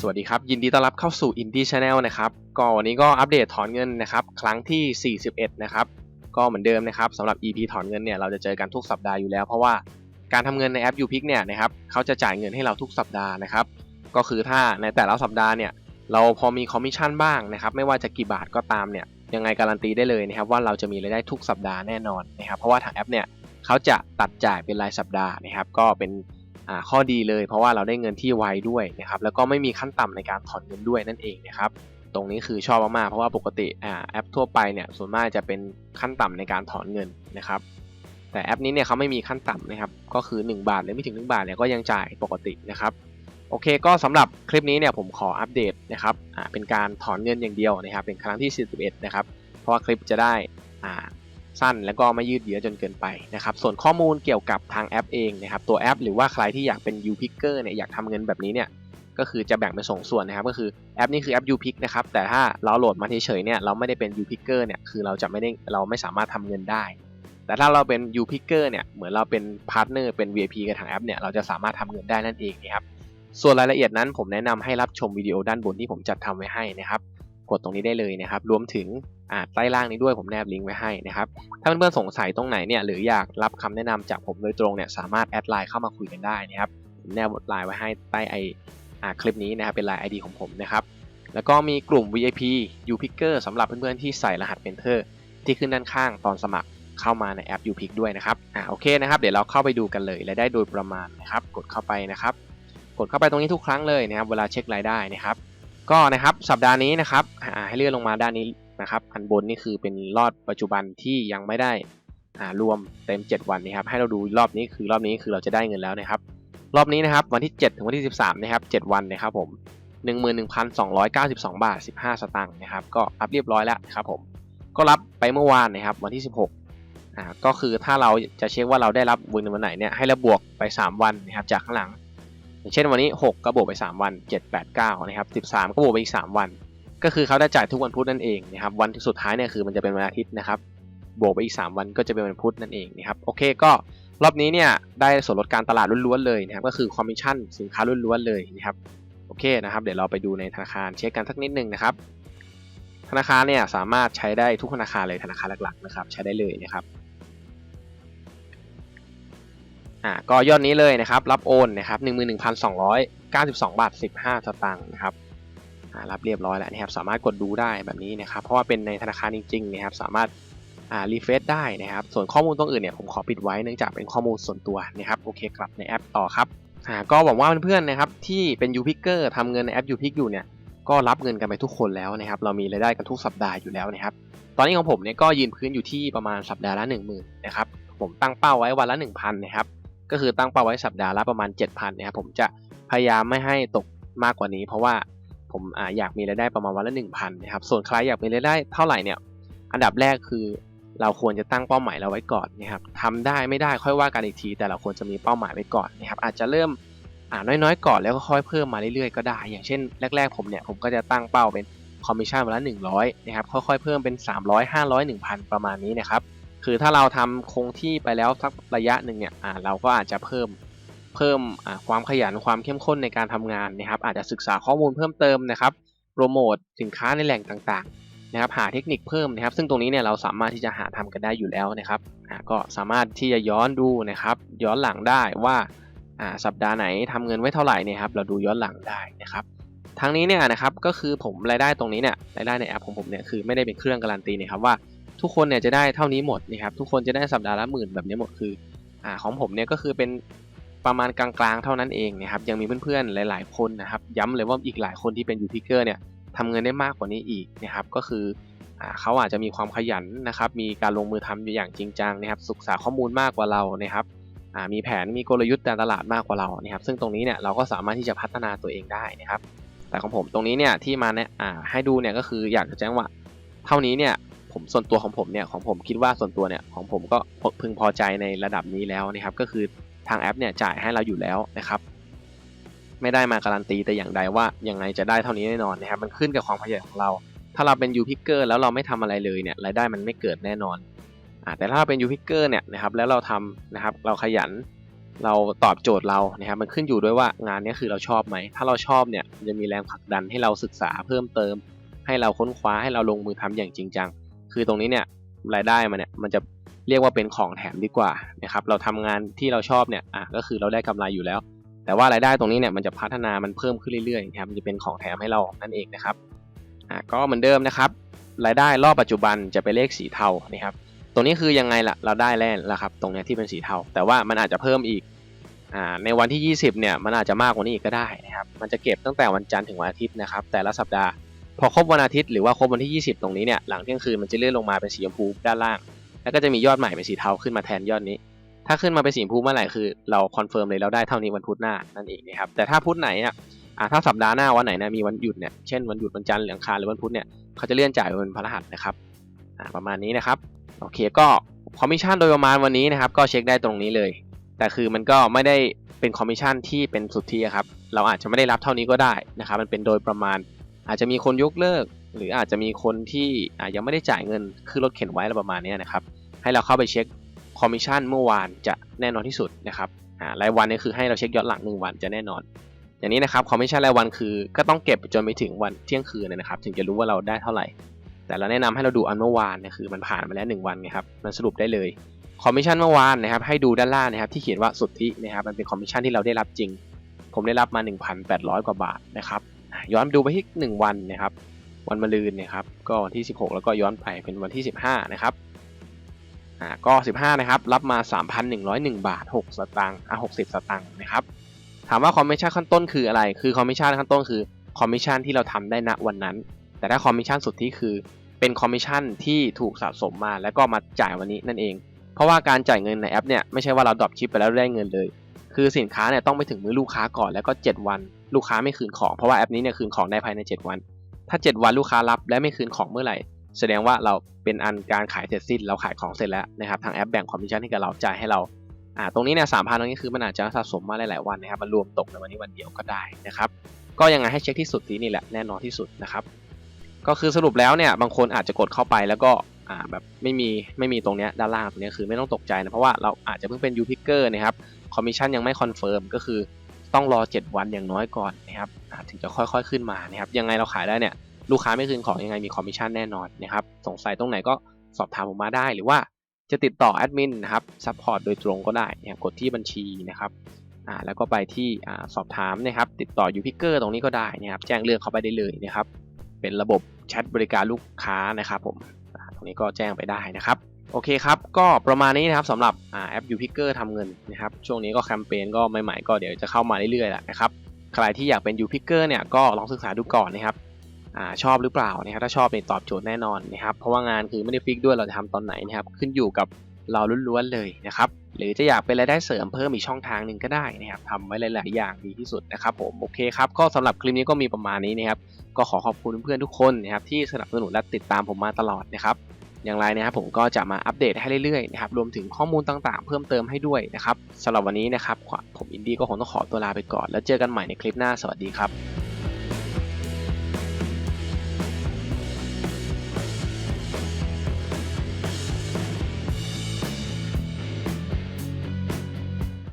สวัสดีครับ ยินดีต้อนรับเข้าสู่ Indie Channel นะครับก็วันนี้ก็อัปเดตถอนเงินนะครับครั้งที่ 41 นะครับก็เหมือนเดิมนะครับสำหรับ EP ถอนเงินเนี่ยเราจะเจอกันทุกสัปดาห์อยู่แล้ว เพราะว่าการทำเงินในแอป UPick เนี่ยนะครับเขาจะจ่ายเงินให้เราทุกสัปดาห์นะครับก็คือถ้าในแต่ละสัปดาห์เนี่ยเราพอมีคอมมิชชั่นบ้างนะครับไม่ว่าจะกี่บาทก็ตามเนี่ยยังไงการันตีได้เลยนะครับว่าเราจะมีรายได้ทุกสัปดาห์แน่นอนนะครับเพราะว่าทางแอปเนี่ยเขาจะตัดจ่ายเป็นรายสัปดาห์นะครับก็เป็น ข้อดีเลยเพราะว่าเราได้เงินที่ไวด้วยนะครับแล้วก็ไม่มีขั้นต่ำในการถอนเงินด้วยนั่นเองนะครับตรงนี้คือชอบมากๆเพราะว่าปกติอ่าแอปทั่วไปเนี่ยส่วนมากจะเป็นขั้นต่ำในการถอนเงินนะครับแต่แอปนี้เนี่ยเขาไม่มีขั้นต่ำนะครับก็คือ 1 บาทหรือไม่ถึง 1 บาทเนี่ยก็ยังจ่ายปกตินะครับโอเคก็สำหรับคลิปนี้เนี่ยผมขออัปเดตนะครับอ่าเป็นการถอนเงินอย่างเดียวนะครับเป็นครั้งที่ 41 นะครับเพราะว่าคลิปจะได้อ่า สั้น แล้วก็ไม่ยืดเยื้อจนเกินไปนะครับส่วนข้อมูลเกี่ยวกับทางแอปเองนะครับตัวแอป หรือว่าใครที่อยากเป็น u p i c k e r เนี่ยอยากทำเงินแบบนี้เนี่ยก็คือจะแบ่งเป็นสองส่วนนะครับก็คือแอปนี้คือแอป u p i c นะครับแต่ถ้าเราโหลดมาเฉยๆเนี่ยเราไม่ได้เป็น u p i c k e r เนี่ยคือเราจะไม่ได้เราไม่สามารถทำเงินได้ แต่ถ้าเราเป็น u p i c k e r เนี่ยเหมือนเราเป็นพาร์ทเนอร์เป็น VIP กับทางแอปเนี่ยเราจะสามารถทำเงินได้นั่นเองนะครับส่วนรายละเอียดนั้นผมแนะนำให้รับชมวิดีโอด้านบนที่ผมจัดทำไว้ให้นะครับ กดตรงนี้ได้เลยนะครับ รวมถึงอ่าใต้ล่างนี้ด้วยผมแนบลิงก์ไว้ให้นะครับ ถ้าเพื่อนๆสงสัยตรงไหนเนี่ยหรืออยากรับคำแนะนำจากผมโดยตรงเนี่ยสามารถแอดไลน์เข้ามาคุยกันได้นะครับผมแนบไลน์ไว้ให้ใต้ไออ่าคลิปนี้นะครับเป็นไลน์ ID ของผมนะครับ แล้วก็มีกลุ่ม VIP u p i c k e r สำหรับเพื่อนๆที่ใส่รหัส Enter ที่ขึ้นด้านข้างตอนสมัครเข้ามาในแอป u p i c ด้วยนะครับอ่าโอเคนะครับเดี๋ยวเราเข้าไปดูกันเลยรายได้โดยประมาณนะครับ กดเข้าไปนะครับ กดเข้าไปตรงนี้ทุกครั้งเลยนะครับ เวลาเช็ครายได้นะครับ ก็นะครับสัปดาห์นี้นะครับให้เลื่อนลงมาด้านนี้นะครับอันบนนี่คือเป็นรอดปัจจุบันที่ยังไม่ได้รวมเต็ม 7 วันนะครับให้เราดูรอบนี้คือรอบนี้คือเราจะได้เงินแล้วนะครับ รอบนี้นะครับวันที่ 7 ถึงวันที่ 13นะครับ7วันนะครับผม 11,292 บาท 15 สตางค์นะครับก็อัพเรียบร้อยแล้วนะครับผมก็รับไปเมื่อวานนะครับวันที่ 16อ่าก็คือถ้าเราจะเช็คว่าเราได้รับวันวันไหนเนี่ยให้เราบวกไป 3 วันนะครับจากข้างหลัง อย่างเช่นวันนี้ 6ก็บวกไป 3 วัน 7 8 9นะครับ13 ก็บวกไปอีก 3 วัน ก็คือเขาได้จ่ายทุกวันพุธนั่นเองนะครับวันสุดท้ายเนี่ยคือมันจะเป็นวันอาทิตย์นะครับบวกไปอีก 3 วันก็จะเป็นวันพุธนั่นเองนะครับโอเคก็รอบนี้เนี่ยได้ส่วนลดการตลาดล้วนๆเลยนะครับก็คือคอมมิชชั่นสินค้าล้วนๆเลยนะครับโอเคนะครับเดี๋ยวเราไปดูในธนาคารเช็คกันสักนิดนึงนะครับธนาคารเนี่ยสามารถใช้ได้ทุกธนาคารเลยธนาคารหลักๆนะครับใช้ได้เลยนะครับ อ่าก็ยอดนี้เลยนะครับ รับโอนนะครับ11,292บาท15สตางค์นะครับอ่ารับเรียบร้อยแล้วนะครับ สามารถกดดูได้แบบนี้นะครับ เพราะว่าเป็นในธนาคารจริงๆนะครับ สามารถอ่ารีเฟซได้นะครับ ส่วนข้อมูลตรงอื่นเนี่ยผมขอปิดไว้เนื่องจากเป็นข้อมูลส่วนตัวนะครับโอเคกลับในแอปต่อครับอ่าก็หวังว่าเพื่อนๆนะครับที่เป็น u p i c k e r ทำเงินในแอป u p i c อยู่เนี่ยก็รับเงินกันไปทุกคนแล้วนะครับ เรามีรายได้กันทุกสัปดาห์อยู่แล้วนะครับ ตอนนี้ของผมเนี่ยก็ยืนพื้นอยู่ที่ประมาณสัปดาห์ละ 10,000นะครับ ผมตั้งเป้าไว้วันละ 1,000นะครับ ก็คือตั้งเป้าไว้สัปดาห์ละประมาณ 7,000นะครับผมจะพยายามไม่ให้ตกมากกว่านี้ เพราะว่าผมออยากมีรายได้ประมาณวันละ 1,000นะครับส่วนใครอยากมีรายได้เท่าไหร่เนี่ยอันดับแรกคือเราควรจะตั้งเป้าหมายเราไว้ก่อนนะครับทำได้ไม่ได้ค่อยว่ากันอีกที แต่เราควรจะมีเป้าหมายไว้ก่อนนะครับอาจจะเริ่มอ่าน้อยๆ ก่อนแล้วก็ค่อยเพิ่มมาเรื่อยๆก็ได้ อย่างเช่น แรก ๆ ผมเนี่ยผมก็จะตั้งเป้าเป็นคอมมิชชั่นวันละ100นะครับค่อยๆเพิ่มเป็น 300 500 1,000 ประมาณนี้นะครับ คือถ้าเราทำคงที่ไปแล้วสักระยะหนึ่งเนี่ยอ่าเราก็อาจจะเพิ่มเพิ่มความขยันความเข้มข้นในการทำงานนะครับ อาจจะศึกษาข้อมูลเพิ่มเติมนะครับโปรโมทสินค้าในแหล่งต่างๆนะครับหาเทคนิคเพิ่มนะครับ ซึ่งตรงนี้เนี่ยเราสามารถที่จะหาทำกันได้อยู่แล้วนะครับก็สามารถที่จะย้อนดูนะครับ ย้อนหลังได้ว่าสัปดาห์ไหนทำเงินไว้เท่าไหร่เนี่ยครับเราดูย้อนหลังได้นะครับทั้งนี้เนี่ยนะครับก็คือผมรายได้ตรงนี้เนี่ยรายได้ในแอปของผมเนี่ยคือไม่ได้เป็นเครื่องการันตีนะครับว่า ทุกคนเนี่ยจะได้เท่านี้หมดนะครับทุกคนจะได้สัปดาห์ละหมื่นแบบนี้หมดคืออ่าของผมเนี่ยก็คือเป็นประมาณกลางๆเท่านั้นเองนะครับยังมีเพื่อนๆหลาย ๆ คนนะครับ ย้ำเลยว่าอีกหลายคนที่เป็นยูทิเกอร์เนี่ยทำเงินได้มากกว่านี้อีกนะครับก็คืออเขาอาจจะมีความขยันนะครับมีการลงมือทำอย่างจริงจังนะครับศึกษาข้อมูลมากกว่าเรานะครับมีแผนมีกลยุทธ์การตลาดมากกว่าเรานะครับซึ่งตรงนี้เนี่ยเราก็สามารถที่จะพัฒนาตัวเองได้นะครับแต่ของผมตรงนี้เนี่ยที่มาเนี่ยให้ดูเนี่ยก็คืออยากจะแจ้งว่า เท่านี้เนี่ย ผมส่วนตัวของผมเนี่ยของผมคิดว่าส่วนตัวเนี่ยของผมก็พึงพอใจในระดับนี้แล้วนะครับ ก็คือทางแอปเนี่ยจ่ายให้เราอยู่แล้วนะครับไม่ได้มาการันตีแต่อย่างใดว่ายังไงจะได้เท่านี้แน่นอนนะครับมันขึ้นกับความขยันของเรา ถ้าเราเป็นยูพิกเกอร์แล้วเราไม่ทำอะไรเลยเนี่ยรายได้มันไม่เกิดแน่นอนอ่าแต่ถ้าเราเป็นยูพิกเกอร์เนี่ยนะครับแล้วเราทำนะครับเราขยันเราตอบโจทย์เรานะครับมันขึ้นอยู่ด้วยว่างานนี้คือเราชอบไหม ถ้าเราชอบเนี่ยมันจะมีแรงผลักดันให้เราศึกษาเพิ่มเติม ให้เราค้นคว้าให้เราลงมือทำอย่างจริงจัง คือตรงนี้เนี่ยรายได้มันเนี่ยมันจะเรียกว่าเป็นของแถมดีกว่านะครับเราทำงานที่เราชอบเนี่ยอะก็คือเราได้กำไรอยู่แล้ว แต่ว่ารายได้ตรงนี้เนี่ยมันจะพัฒนามันเพิ่มขึ้นเรื่อยๆนะครับมันจะเป็นของแถมให้เรานั่นเองนะครับอะก็เหมือนเดิมนะครับ รายได้รอบปัจจุบันจะเป็นเลขสีเทานะครับตรงนี้คือยังไงล่ะเราได้แล้วละครับตรงเนี้ยที่เป็นสีเทา แต่ว่ามันอาจจะเพิ่มอีกอ่าในวันที่ 20 เนี่ย มันอาจจะมากกว่านี้อีกก็ได้นะครับ มันจะเก็บตั้งแต่วันจันทร์ถึงวันอาทิตย์นะครับ แต่ละสัปดาห์ พอครบวันอาทิตย์หรือว่าครบวันที่ 20 ตรงนี้เนี่ยหลังเที่ยงคืนมันจะเลื่อนลงมาเป็นสีชมพูด้านล่าง แล้วก็จะมียอดใหม่เป็นสีเทาขึ้นมาแทนยอดนี้ ถ้าขึ้นมาเป็นสีชมพูเมื่อไหร่คือเราคอนเฟิร์มเลยเราได้เท่านี้วันพุธหน้านั่นเองนะครับแต่ถ้าพุธไหนอะอ่าถ้าสัปดาห์หน้าวันไหนนะมีวันหยุดเนี่ยเช่นวันหยุดวันจันทร์หรืออังคารหรือวันพุธเนี่ยเขาจะเลื่อนจ่ายเป็นวันพฤหัสนะครับอ่าประมาณนี้นะครับโอเคก็คอมมิชชั่นโดยประมาณวันนี้นะครับก็เช็คได้ตรงนี้เลย แต่คือมันก็ไม่ได้เป็นคอมมิชชั่นที่เป็นสุทธิครับเราอาจจะไม่ได้รับเท่านี้ก็ได้นะครับมันเป็นโดยประมาณ อาจจะมีคนยกเลิก หรืออาจจะมีคนที่ยังไม่ได้จ่ายเงินคือรถเข็นไว้อะไรประมาณนี้นะครับ ให้เราเข้าไปเช็คคอมมิชชั่นเมื่อวานจะแน่นอนที่สุดนะครับรายวันนี่คือให้เราเช็คย้อนหลัง 1 วันจะแน่นอน อย่างนี้นะครับคอมมิชชั่นรายวันคือก็ต้องเก็บจนไปถึงวันเที่ยงคืนนะครับ ถึงจะรู้ว่าเราได้เท่าไหร่ แต่เราแนะนำให้เราดูอันเมื่อวานนี่ยคือมันผ่านมาแล้ว 1 วันไงครับมันสรุปได้เลยคอมมิชชั่นเมื่อวานนะครับให้ดูด้านล่างนะครับที่เขียนว่าสุทธินะครับมันเป็นคอมมิชชั่นที่เราได้รับจริง ผมได้รับมา 1,800 กว่าบาทนะครับ ย้อนดูไปที่ 1 วันนะครับ วันมะรืนนะครับ ก็วันที่ 16 แล้วก็ย้อนไปเป็นวันที่ 15 นะครับอ่าก็ 15 นะครับ รับมา 3,101 บาท 6 สตางค์อะ60 สตางค์นะครับ ถามว่าคอมมิชชั่นขั้นต้นคืออะไร คือคอมมิชชั่นขั้นต้นคือคอมมิชชั่นที่เราทำได้ณวันนั้น แต่ถ้าคอมมิชชั่นสุดที่คือเป็นคอมมิชชั่นที่ถูกสะสมมาแล้วก็มาจ่ายวันนี้นั่นเอง เพราะว่าการจ่ายเงินในแอปเนี่ยไม่ใช่ว่าเราดรอปชิปไปแล้วได้เงินเลย คือสินค้าเนี่ยต้องไปถึงมือลูกค้าก่อนแล้วก็ 7 วัน ลูกค้าไม่คืนของเพราะว่าแอปนี้เนี่ยคืนของได้ภายใน 7 วัน ถ้า 7 วันลูกค้ารับและไม่คืนของเมื่อไหร่ แสดงว่าเราเป็นอันการขายเสร็จสิ้นเราขายของเสร็จแล้วนะครับทางแอปแบ่งคอมมิชชั่นให้กับเราจ่ายให้เราอ่าตรงนี้เนี่ยสามพันตรงนี้คือมันอาจจะสะสมมาหลายๆวันนะครับมันรวมตกในวันนี้วันเดียวก็ได้นะครับก็ยังไงให้เช็คที่สุดที่นี่แหละแน่นอนที่สุดนะครับก็คือสรุปแล้วเนี่ยบางคนอาจจะกดเข้าไปแล้วก็ อ่าแบบไม่มีไม่มีตรงเนี้ยด้านล่างตรงเนี้ยคือไม่ต้องตกใจนะ เพราะว่าเราอาจจะเพิ่งเป็นยูพิกเกอร์นะครับคอมมิชชั่นยังไม่คอนเฟิร์มก็คือต้องรอ 7 วันอย่างน้อยก่อนนะครับถึงจะค่อยๆขึ้นมานะครับยังไงเราขายได้เนี่ยลูกค้าไม่คืนของยังไงมีคอมมิชชั่นแน่นอนนะครับสงสัยตรงไหนก็สอบถามผมมาได้หรือว่าจะติดต่อแอดมินนะครับซัพพอร์ตโดยตรงก็ได้นะครับกดที่บัญชีนะครับอ่าแล้วก็ไปที่อ่าสอบถามนะครับติดต่อยูพิกเกอร์ตรงนี้ก็ได้นะครับแจ้งเรื่องเข้าไปได้เลยนะครับเป็นระบบแชทบริการลูกค้านะครับผม ตรงนี้ก็แจ้งไปได้นะครับ โอเคครับ ก็ประมาณนี้นะครับสำหรับอแอป u p i c k e r ทำเงินนะครับ ช่วงนี้ก็แคมเปญก็ใหม่ๆก็เดี๋ยวจะเข้ามาเรื่อยๆแหละนะครับ ใครที่อยากเป็น u p i c k e r เนี่ยก็ลองศึกษาดูก่อนนะครับอชอบหรือเปล่านะครับถ้าชอบเนี่ยตอบโจทย์แน่นอนนะครับเพราะว่างานคือไม่ได้ฟิกด้วยเราจะทำตอนไหนนะครับขึ้นอยู่กับ เราล้วนๆเลยนะครับหรือจะอยากเป็นรายได้เสริมเพิ่มอีกช่องทางหนึ่งก็ได้นะครับทำไว้หลายๆอย่างดีที่สุดนะครับผมโอเคครับก็สำหรับคลิปนี้ก็มีประมาณนี้นะครับก็ขอขอบคุณเพื่อนๆทุกคนนะครับที่สนับสนุนและติดตามผมมาตลอดนะครับอย่างไรนะครับผมก็จะมาอัปเดตให้เรื่อยๆนะครับรวมถึงข้อมูลต่างๆ เพิ่มเติมให้ด้วยนะครับสำหรับวันนี้นะครับผมอินดี้ก็คงต้องขอตัวลาไปก่อน แล้วเจอกันใหม่ในคลิปหน้าสวัสดีครับ